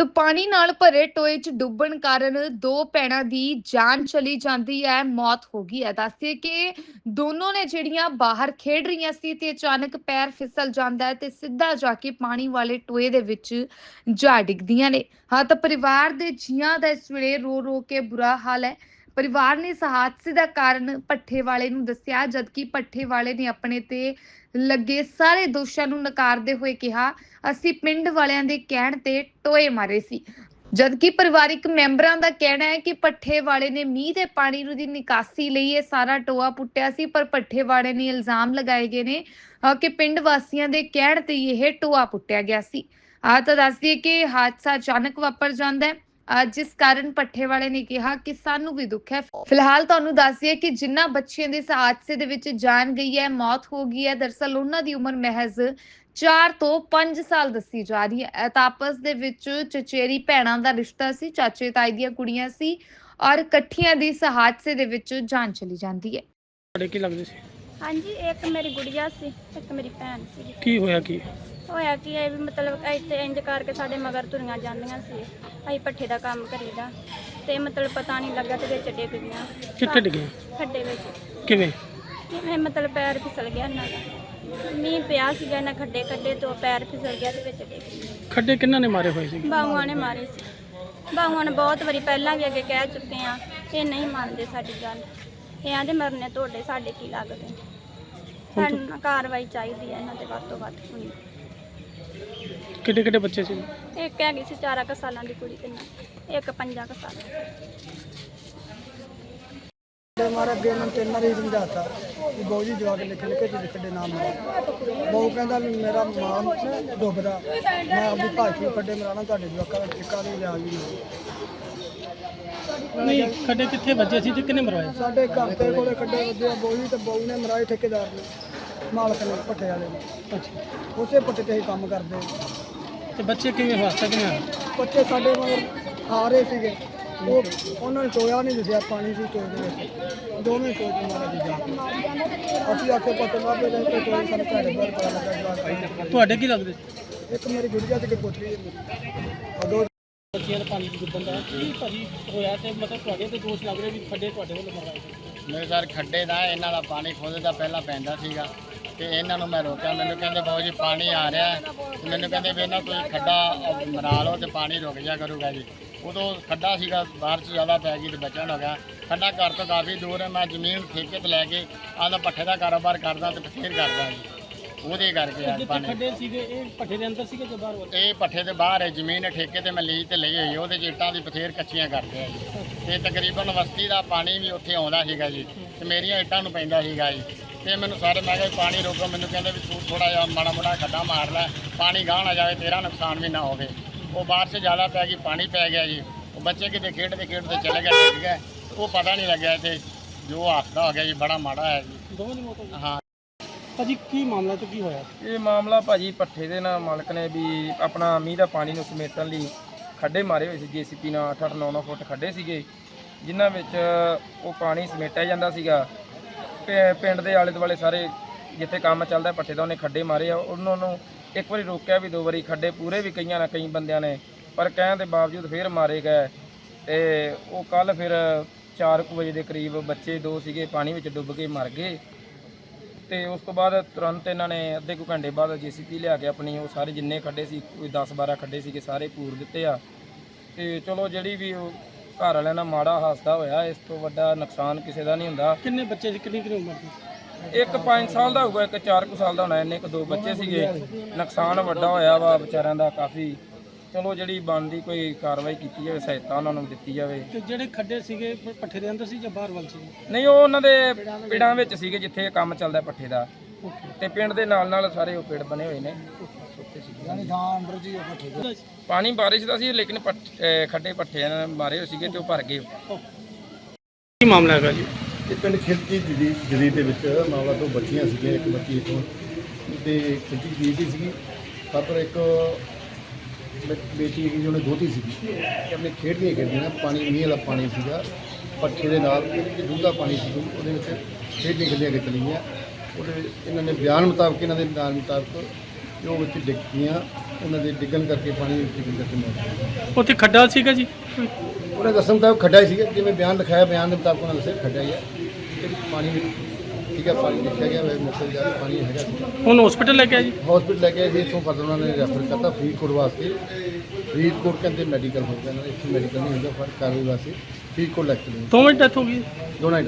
ਤਾਂ ਪਾਣੀ ਨਾਲ ਭਰੇ ਟੋਏ 'ਚ ਡੁੱਬਣ ਕਾਰਨ ਦੋ ਭੈਣਾਂ ਦੀ ਜਾਨ ਚਲੀ ਜਾਂਦੀ ਹੈ, ਮੌਤ ਹੋ ਗਈ ਹੈ। ਦੱਸਿਏ ਕਿ ਦੋਨੋਂ ਨੇ ਜਿਹੜੀਆਂ ਬਾਹਰ ਖੇਡ ਰਹੀਆਂ ਸੀ ਤੇ ਅਚਾਨਕ ਪੈਰ ਫਿਸਲ ਜਾਂਦਾ ਹੈ ਤੇ ਸਿੱਧਾ ਜਾ ਕੇ ਪਾਣੀ ਵਾਲੇ ਟੋਏ ਦੇ ਵਿੱਚ ਜਾ ਡਿੱਗਦੀਆਂ ਨੇ। ਹਾਂ, ਤਾਂ ਪਰਿਵਾਰ ਦੇ ਜੀਆਂ ਦਾ ਇਸ ਵੇਲੇ ਰੋ ਰੋ ਕੇ ਬੁਰਾ ਹਾਲ ਹੈ। ਪਰਿਵਾਰ ਨੇ ਇਸ ਹਾਦਸੇ ਦਾ ਕਾਰਨ ਪੱਠੇ ਵਾਲੇ ਨੂੰ ਦੱਸਿਆ, ਜਦਕਿ ਪੱਠੇ ਵਾਲੇ ਨੇ ਆਪਣੇ ਤੇ ਲੱਗੇ ਸਾਰੇ ਦੋਸ਼ਾਂ ਨੂੰ ਨਕਾਰਦੇ ਹੋਏ ਕਿਹਾ, ਅਸੀਂ ਪਿੰਡ ਵਾਲਿਆਂ ਦੇ ਕਹਿਣ ਤੇ ਟੋਏ ਮਾਰੇ ਸੀ। ਜਦਕਿ ਪਰਿਵਾਰਿਕ ਮੈਂਬਰਾਂ ਦਾ ਕਹਿਣਾ ਹੈ ਕਿ ਪੱਠੇ ਵਾਲੇ ਨੇ ਮੀਂਹ ਦੇ ਪਾਣੀ ਨੂੰ ਦੀ ਨਿਕਾਸੀ ਲਈ ਇਹ ਸਾਰਾ ਟੋਆ ਪੁੱਟਿਆ ਸੀ, ਪਰ ਪੱਠੇ ਵਾਲੇ ਨੇ ਇਲਜ਼ਾਮ ਲਗਾਏ ਗਏ ਨੇ, ਅਹ, ਕਿ ਪਿੰਡ ਵਾਸੀਆਂ ਦੇ ਕਹਿਣ ਤੇ ਹੀ ਇਹ ਟੋਆ ਪੁੱਟਿਆ ਗਿਆ ਸੀ। ਆ ਤਾਂ ਦੱਸਦੀ ਦਈਏ ਕਿ ਹਾਦਸਾ ਅਚਾਨਕ ਵਾਪਰ ਜਾਂਦਾ ਹੈ। ਜਿਸ ਕਾਰਨ ਪੱਠੇ ਵਾਲੇ ਨੇ ਕਿਹਾ ਕਿ ਸਾਨੂੰ ਵੀ ਦੁੱਖ ਹੈ। ਫਿਲਹਾਲ ਤੁਹਾਨੂੰ ਦੱਸ ਦਈਏ ਕਿ ਜਿਨ੍ਹਾਂ ਬੱਚਿਆਂ ਦੇ ਇਸ ਹਾਦਸੇ ਦੇ ਵਿੱਚ ਜਾਨ ਗਈ ਹੈ, ਮੌਤ ਹੋ ਗਈ ਹੈ ਦਰਸਲ ਉਹਨਾਂ ਦੀ ਉਮਰ ਮਹਿਜ਼ 4 ਤੋਂ 5 ਸਾਲ ਦੱਸੀ ਜਾ ਰਹੀ ਹੈ। ਆਪਸ ਦੇ ਵਿੱਚ ਚਚੇਰੀ ਭੈਣਾਂ ਦਾ ਰਿਸ਼ਤਾ ਸੀ, ਚਾਚੇ ਤਾਈ ਦੀਆਂ ਕੁੜੀਆਂ ਸੀ ਔਰ ਇਕੱਠੀਆਂ ਦੀ ਇਸ ਹਾਦਸੇ ਦੇ ਵਿੱਚ ਜਾਨ ਚਲੀ ਜਾਂਦੀ ਹੈ। ਤੁਹਾਡੇ ਕੀ ਲੱਗਦੇ ਸੀ? ਹਾਂਜੀ ਇੱਕ ਮੇਰੀ ਗੁੜੀਆ ਸੀ ਇੱਕ ਮੇਰੀ ਭੈਣ ਸੀ। ਕੀ ਹੋਇਆ ਕੀ? ਹੋਇਆ ਕਿ ਇਹ ਵੀ ਮਤਲਬ ਇੱਥੇ ਇੰਜ ਕਰਕੇ ਸਾਡੇ ਮਗਰ ਤੁਰੀਆਂ ਜਾਂਦੀਆਂ ਸੀ। ਅਸੀਂ ਪੱਠੇ ਦਾ ਕੰਮ ਕਰੀਦਾ ਤੇ ਮਤਲਬ ਪਤਾ ਨਹੀਂ ਲੱਗਾ ਤੇ ਵਿੱਚ ਡਿੱਗ ਗਈਆਂ। ਕਿੱਥੇ ਡਿੱਗੇ ਖੱਡੇ ਵਿੱਚ। ਕਿਵੇਂ? ਕਿਵੇਂ ਮਤਲਬ ਪੈਰ ਫਿਸਲ ਗਿਆ ਇਹਨਾਂ ਦਾ। ਮੀਂਹ ਪਿਆ ਸੀਗਾ ਇਹਨਾਂ ਖੱਡੇ ਖੱਡੇ ਤੋਂ ਪੈਰ ਫਿਸਲ ਗਿਆ ਤੇ ਵਿੱਚ ਡਿੱਗ ਗਈ ਖੱਡੇ ਕਿੰਨਾਂ ਨੇ ਮਾਰੇ ਹੋਏ ਸੀ ਬਾਹੂਆਂ ਨੇ ਮਾਰੇ ਸੀ। ਬਾਹੂਆਂ ਨੇ ਬਹੁਤ ਵਾਰੀ ਪਹਿਲਾਂ ਵੀ ਅੱਗੇ ਕਹਿ ਚੁੱਕੇ ਆ ਇਹ ਨਹੀਂ ਮੰਨਦੇ ਸਾਡੀ ਗੱਲ। ਇਹ ਆਂਦੇ ਮਰਨੇ ਤੁਹਾਡੇ ਸਾਡੇ ਕੀ ਲੱਗਦੇ? ਸਾਨੂੰ ਕਾਰਵਾਈ ਚਾਹੀਦੀ ਹੈ ਇਹਨਾਂ ਤੇ ਵੱਧ ਤੋਂ ਵੱਧ ਹੋਣੀ ਕਿੱਡੇ ਕਿੱਡੇ ਬੱਚੇ ਸੀ? ਇੱਕ ਹੈਗੀ ਸੀ 4 ਕੁ ਸਾਲਾਂ ਦੀ ਕੁੜੀ ਤੇ ਇੱਕ 5 ਕੁ ਸਾਲਾਂ ਮਾਰਾ ਅੱਗੇ ਨੂੰ ਤਿੰਨ ਵਾਰੀ ਸਮਝਾਤਾ ਕਿ ਬਹੁ ਜੀ ਜਵਾਕ ਲਿਖ ਲਿਖ ਕੇ ਦੇ ਨਾਮ ਬਹੁ ਕਹਿੰਦਾ ਵੀ ਮੇਰਾ ਮਾਂ ਡੁੱਬਦਾ। ਮੈਂ ਆਪਣੀ ਭਾਸ਼ੀ ਕੱਢੇ ਮਰਾਣਾ ਤੁਹਾਡੇ ਜਵਾਕਾਂ ਦਾ ਟਿੱਕਾ ਨਹੀਂ ਲਿਆ ਜੀ ਨਹੀਂ ਖੱਡੇ ਕਿੱਥੇ ਵੱਜੇ ਸੀ ਤੇ ਕਿੰਨੇ ਮਰਵਾਏ? ਸਾਡੇ ਘਰ ਦੇ ਕੋਲੇ ਕੱਢੇ ਵੱਜੇ ਆ ਬਹੁ ਜੀ ਤੇ ਬਹੁ ਨੇ ਮਰਾਏ ਠੇਕੇਦਾਰ ਨੇ ਮਾਲਕ ਨੇ ਪੱਠੇ ਵਾਲੇ ਨੇ। ਅੱਛਾ। ਉਸੇ ਪੱਠੇ ਤੇ ਹੀ ਕੰਮ ਕਰਦੇ ਤੇ ਬੱਚੇ ਕਿਵੇਂ ਹਾਦਸਾ ਕਿਵੇਂ ਬੱਚੇ ਸਾਡੇ ਮਗਰ ਆ ਰਹੇ ਸੀਗੇ। ਉਹ ਉਹਨਾਂ ਨੇ ਟੋਇਆ ਨਹੀਂ ਦਿਸਿਆ ਪਾਣੀ ਸੀ ਟੋਏ ਦੇ ਵਿੱਚ। ਦੋਵੇਂ ਟੋਏ ਤੇ ਮਾਰਾ ਕੇ। ਅਸੀਂ ਆਖੇ ਪੱਤੇ ਲੱਭੇ ਰਹੇ ਤੇ ਟੋਏ ਘੜੇ ਬਾਹਰ ਪਤਾ ਲੱਗਾ ਜਵਾਕ ਤੁਹਾਡੇ ਕੀ ਲੱਗਦੇ? ਇੱਕ ਮੇਰੀ ਗੁੜੀਆ ਤੇ ਇੱਕ ਪੁੱਤਰੀ ਹੈ। ਮੇਰੀ। ਉਹ ਦੋ ਬੱਚਿਆਂ ਦਾ ਪਾਣੀ ਡੁੱਬਣ ਦਾ ਕੀ ਭਾਜੀ ਹੋਇਆ ਤੇ ਮਤਲਬ ਤੁਹਾਡੇ ਤੇ ਦੋਸ਼ ਲੱਗ ਰਹੇ ਵੀ ਖੱਡੇ ਤੁਹਾਡੇ ਵੱਲੋਂ ਮਰਵਾਏ ਸੀ ਮੇਰੇ ਸਰ ਖੱਡੇ ਦਾ ਇਹਨਾਂ ਦਾ ਪਾਣੀ ਖੁਦ ਦਾ ਪਹਿਲਾਂ ਪੈਂਦਾ ਸੀਗਾ ਤੇ ਇਹਨਾਂ ਨੂੰ ਮੈਂ ਰੋਕਿਆ। ਮੈਨੂੰ ਕਹਿੰਦੇ ਬਾਊ ਜੀ ਪਾਣੀ ਆ ਰਿਹਾ ਹੈ। ਤੇ ਮੈਨੂੰ ਕਹਿੰਦੇ ਵੀ ਇਹਨਾਂ ਕੋਈ ਖੱਡਾ ਅਹ, ਮਰਾ ਲਓ ਤੇ ਪਾਣੀ ਰੁਕ ਜਾ ਕਰੂਗਾ ਜੀ। ਉਦੋਂ ਖੱਡਾ ਸੀਗਾ ਬਾਹਰ 'ਚ ਜ਼ਿਆਦਾ ਪੈ ਗਈ ਤੇ ਬਚਣ ਹੋ ਗਿਆ। ਖੱਡਾ ਘਰ ਤੋਂ ਕਾਫੀ ਦੂਰ ਹੈ। ਮੈਂ ਜ਼ਮੀਨ ਠੇਕੇ ਤੇ ਲੈ ਕੇ ਆਹਦਾ ਪੱਠੇ ਦਾ ਕਾਰੋਬਾਰ ਕਰਦਾ ਤੇ ਬਥੇਰ ਕਰਦਾ ਜੀ। ਉਹਦੇ ਕਰਕੇ ਆ ਜਿੱਥੇ ਪਾਣੀ ਖੱਡੇ ਸੀਗੇ ਇਹ ਪੱਠੇ ਦੇ ਅੰਦਰ ਸੀਗੇ ਜਾਂ ਬਾਹਰ ਵਾਲੇ ਇਹ ਪੱਠੇ ਦੇ ਬਾਹਰ ਹੈ ਜ਼ਮੀਨ ਠੇਕੇ ਤੇ ਮੈਂ ਲੀਜ਼ ਤੇ ਲਈ ਹੋਈ ਹੈ, ਉਹਦੇ 'ਚ ਇੱਟਾਂ ਦੀ ਬਥੇਰ ਕੱਚੀਆਂ ਕਰਦੇ ਆ ਜੀ। ਤੇ ਤਕਰੀਬਨ ਵਸਤੀ ਦਾ ਪਾਣੀ ਵੀ ਉੱਥੇ ਆਉਂਦਾ ਸੀਗਾ ਜੀ ਤੇ ਮੇਰੀਆਂ ਇੱਟਾਂ ਨੂੰ ਪੈਂਦਾ ਸੀਗਾ ਜੀ। ਤੇ ਮੈਨੂੰ ਸਾਰੇ ਮੈਂ ਕਿਹਾ ਵੀ ਪਾਣੀ ਰੋਕੋ ਮੈਨੂੰ ਕਹਿੰਦੇ ਵੀ ਤੂੰ ਥੋੜਾ ਜਿਹਾ ਮਾੜਾ ਮੋੜਾ ਖੱਡਾ ਮਾਰ ਲੈ ਪਾਣੀ ਗਾਹ ਨਾ ਜਾਵੇ ਤੇਰਾ ਨੁਕਸਾਨ ਵੀ ਨਾ ਹੋਵੇ। ਉਹ ਬਾਰਿਸ਼ ਜ਼ਿਆਦਾ ਪੈ ਗਈ ਪਾਣੀ ਪੈ ਗਿਆ ਜੀ। ਉਹ ਬੱਚੇ ਕਿਤੇ ਖੇਡਦੇ ਖੇਡਦੇ ਚਲੇ ਗਏ ਡਿੱਗ ਗਏ। ਉਹ ਪਤਾ ਨਹੀਂ ਲੱਗਿਆ ਤੇ ਜੋ ਹਾਦਸਾ ਹੋ ਗਿਆ ਜੀ ਬੜਾ ਮਾੜਾ ਹੈ ਜੀ। ਦੋਵਾਂ ਦੀ ਮੌਤ ਹੋ ਗਈ? ਹਾਂ ਭਾਜੀ, ਕੀ ਮਾਮਲਾ ਤੇ ਕੀ ਹੋਇਆ? ਇਹ ਮਾਮਲਾ ਭਾਜੀ ਪੱਠੇ ਦੇ ਨਾਲ ਮਾਲਕ ਨੇ ਵੀ ਆਪਣਾ ਮੀਂਹ ਦਾ ਪਾਣੀ ਨੂੰ ਸਮੇਟਣ ਲਈ ਖੱਡੇ ਮਾਰੇ ਹੋਏ ਸੀ, ਜੀਸੀਪੀ ਨਾਲ 8-8 9-9 ਫੁੱਟ ਖੱਡੇ ਸੀਗੇ, ਜਿਨ੍ਹਾਂ ਵਿੱਚ ਉਹ ਪਾਣੀ ਸਮੇਟਿਆ ਜਾਂਦਾ ਸੀਗਾ। ਪਿ- ਪਿੰਡ ਦੇ ਆਲੇ ਦੁਆਲੇ ਸਾਰੇ ਜਿੱਥੇ ਕੰਮ ਚੱਲਦਾ ਪੱਠੇ ਦਾ, ਉਹਨੇ ਖੱਡੇ ਮਾਰੇ ਆ। ਉਹਨਾਂ ਨੂੰ ਇੱਕ ਵਾਰੀ ਰੋਕਿਆ ਵੀ, ਦੋ ਵਾਰੀ ਖੱਡੇ ਪੂਰੇ ਵੀ ਕਈਆਂ ਨਾ ਕਈ ਬੰਦਿਆਂ ਨੇ, ਪਰ ਕਹਿਣ ਦੇ ਬਾਵਜੂਦ ਫੇਰ ਮਾਰੇ ਗਏ। ਤੇ ਉਹ ਕੱਲ ਫਿਰ 4 ਵਜੇ ਦੇ ਕਰੀਬ ਬੱਚੇ ਦੋ ਸੀਗੇ, ਪਾਣੀ ਵਿੱਚ ਡੁੱਬ ਕੇ ਮਰ ਗਏ। ਤੇ ਉਸ ਤੋਂ ਬਾਅਦ ਤੁਰੰਤ ਇਹਨਾਂ ਨੇ ਅੱਧੇ ਕੁ ਘੰਟੇ ਬਾਅਦ ਜੀਸੀਪੀ ਲਿਆ ਕੇ ਆਪਣੀ ਉਹ ਸਾਰੇ ਜਿੰਨੇ ਖੱਡੇ ਸੀ ਕੋਈ 10 12 ਖੱਡੇ ਸੀਗੇ ਸਾਰੇ ਪੂਰ ਦਿੱਤੇ ਆ। ਤੇ ਚਲੋ ਜਿਹੜੀ ਵੀ ਉਹ ਘਰ ਵਾਲਿਆਂ ਨਾਲ ਮਾੜਾ ਹਾਸਦਾ ਹੋਇਆ ਇਸ ਤੋਂ ਵੱਡਾ ਨੁਕਸਾਨ ਕਿਸੇ ਦਾ ਨਹੀਂ ਹੁੰਦਾ। ਕਿੰਨੇ ਬੱਚੇ ਸੀ ਕਿੰਨੀ ਕਿੰਨੀ ਉਮਰ ਦੇ ਇੱਕ 5 ਸਾਲ ਦਾ ਹੋਊਗਾ ਇੱਕ 4 ਕੁ ਸਾਲ ਦਾ ਹੋਣਾ ਇੰਨੇ ਕੁ ਦੋ ਬੱਚੇ ਸੀਗੇ। ਨੁਕਸਾਨ ਵੱਡਾ ਹੋਇਆ ਵਾ ਵਿਚਾਰਿਆਂ ਦਾ ਕਾਫੀ। ਚਲੋ ਜਿਹੜੀ ਬਣਦੀ ਕੋਈ ਕਾਰਵਾਈ ਕੀਤੀ ਜਾਵੇ ਸਹਾਇਤਾ ਉਹਨਾਂ ਨੂੰ ਦਿੱਤੀ ਜਾਵੇ। ਤੇ ਜਿਹੜੇ ਖੱਡੇ ਸੀਗੇ ਪ- ਪੱਠੇ ਦੇ ਅੰਦਰ ਸੀ ਜਾਂ ਬਾਹਰ ਵਾਲ ਸੀ ਨਹੀਂ ਉਹ ਉਹਨਾਂ ਦੇ ਪਿੰਡਾਂ ਵਿੱਚ ਸੀਗੇ ਜਿੱਥੇ ਇਹ ਕੰਮ ਚੱਲਦਾ ਪੱਠੇ ਦਾ। ਤੇ ਪਿੰਡ ਦੇ ਨਾਲ ਨਾਲ ਸਾਰੇ ਉਹ ਪਿੰਡ ਬਣੇ ਹੋਏ ਨੇ। ਯਾਨੀ ਥਾਂ ਅੰਦਰ ਜੀ ਉਹ ਪੱਠੇ ਦੇ। ਪਾਣੀ ਬਾਰਿਸ਼ ਦਾ ਸੀ ਲੇਕਿਨ ਪੱਠ- ਅਹ ਖੱਡੇ ਪੱਠੇ ਨਾਲ ਮਾਰੇ ਹੋਏ ਸੀਗੇ ਤੇ ਉਹ ਭਰ ਗਏ। ਕੀ ਮਾਮਲਾ ਹੈਗਾ ਜੀ? ਇਹ ਪਿੰਡ ਖਿਲਜੀ ਜਦੀ ਜਦੀ ਦੇ ਵਿੱਚ ਮਾਮਲਾ ਤੋਂ ਬੱਚੀਆਂ ਸੀਗੀਆਂ ਇੱਕ ਬੱਚੀ ਇੱਥੋਂ ਤੇ ਖਿਲਜੀ ਜੀ ਦੀ ਸੀਗੀ। ਤਾਂ ਪਰ ਇੱਕ ਬੇਟੀ ਹੈਗੀ ਜਿਹਨੇ ਦੋਤੀ ਸੀਗੀ। ਤੇ ਆਪਣੇ ਖੇਡਦੀਆਂ ਖੇਡਦੀਆਂ ਪਾਣੀ ਮੀਂਹ ਵਾਲਾ ਪਾਣੀ ਸੀਗਾ ਪੱਠੇ ਦੇ ਨਾਲ ਜਿਹੜੀ ਡੂੰਘਾ ਪਾਣੀ ਸੀ ਉਹਦੇ ਵਿੱਚ ਖੇਡਦੀਆਂ ਖੇਡੀਆਂ ਕਿ ਚਲੀਆਂ ਉਹਦੇ ਇਹਨਾਂ ਨੇ ਬਿਆਨ ਮੁਤਾਬਕ ਇਹਨਾਂ ਦੇ ਬਿਆਨ ਮੁਤਾਬਕ ਉਹ ਵਿੱਚ ਡਿੱਗ ਗਈਆਂ ਉਹਨਾਂ ਦੇ ਡਿੱਗਣ ਕਰਕੇ ਪਾਣੀ ਵਿੱਚ ਡਿੱਗਣ ਕਰਕੇ ਮੌਤ ਉੱਥੇ ਖੱਡਾ ਸੀਗਾ ਜੀ? ਉਹਨੇ ਦੱਸਣ ਮੁਤਾਬਕ ਖੱਡਾ ਹੀ ਸੀਗਾ ਜਿਵੇਂ ਬਿਆਨ ਲਿਖਾਇਆ ਬਿਆਨ ਦੇ ਮੁਤਾਬਕ ਉਹਨਾਂ ਦੱਸਿਆ ਖੱਡਾ ਹੀ ਹੈ ਪਾਣੀ ਵਿੱਚ ਠੀਕ ਹੈ ਪਾਣੀ ਦੇਖਿਆ ਗਿਆ ਵੈਸੇ ਮੌਕੇ ਜਾ ਕੇ ਪਾਣੀ ਹੈਗਾ। ਹੁਣ ਹਸਪੀਟਲ ਲੈ ਕੇ ਆਏ ਜੀ? ਹਸਪੀਟਲ ਲੈ ਕੇ ਆਏ ਸੀ ਇੱਥੋਂ ਫਰਦਰ ਉਹਨਾਂ ਨੇ ਰੈਫਰ ਕਰਤਾ ਫਰੀਦਕੋਟ ਵਾਸਤੇ। ਫਰੀਦਕੋਟ ਕਹਿੰਦੇ ਮੈਡੀਕਲ ਹੋ ਗਿਆ ਦੇ ਇੱਥੇ ਮੈਡੀਕਲ ਨਹੀਂ ਹੁੰਦਾ ਪਰ ਕਾਰਵਾਈ ਵਾਸਤੇ ਫਰੀਦਕੋਟ ਲੈ ਕੇ। ਦੋਵੇਂ ਡੈਥ ਹੋ ਗਈ? ਦੋਨਾਂ ਹੀ